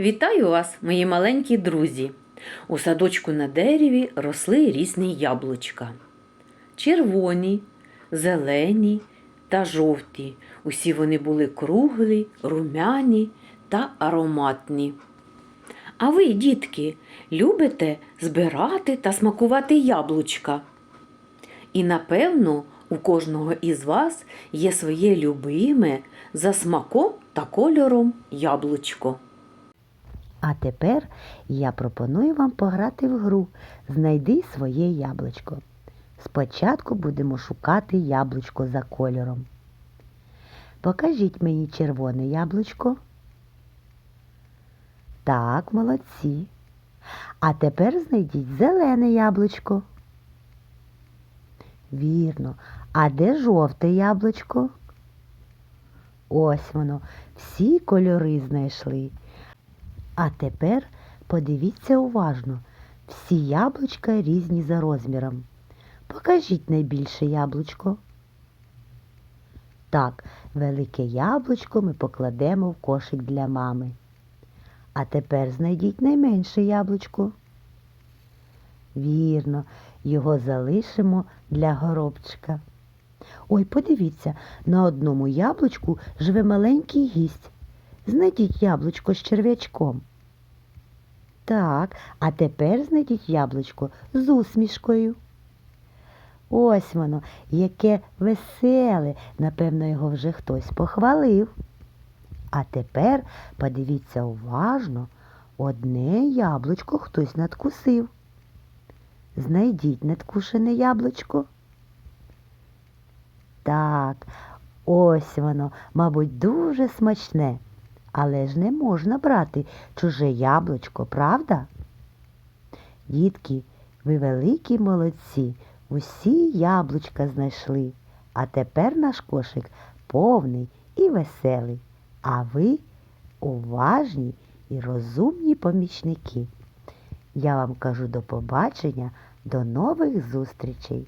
Вітаю вас, мої маленькі друзі! У садочку на дереві росли різні яблучка. Червоні, зелені та жовті. Усі вони були круглі, румяні та ароматні. А ви, дітки, любите збирати та смакувати яблучка? І напевно у кожного із вас є своє любиме за смаком та кольором яблучко. А тепер я пропоную вам пограти в гру Знайди своє яблучко. Спочатку будемо шукати яблучко за кольором. Покажіть мені червоне яблучко. Так, молодці. А тепер знайдіть зелене яблучко. Вірно. А де жовте яблучко? Ось воно. Всі кольори знайшли. А тепер подивіться уважно. Всі яблучка різні за розміром. Покажіть найбільше яблучко. Так, велике яблучко ми покладемо в кошик для мами. А тепер знайдіть найменше яблучко. Вірно, його залишимо для горобчика. Ой, подивіться, на одному яблучку живе маленький гість. Знайдіть яблучко з черв'ячком. Так, а тепер знайдіть яблучко з усмішкою. Ось воно, яке веселе, напевно, його вже хтось похвалив. А тепер подивіться уважно, одне яблучко хтось надкусив. Знайдіть надкушене яблучко. Так, ось воно, мабуть, дуже смачне. Але ж не можна брати чуже яблучко, правда? Дітки, ви великі молодці, усі яблучка знайшли, а тепер наш кошик повний і веселий, а ви уважні і розумні помічники. Я вам кажу до побачення, до нових зустрічей!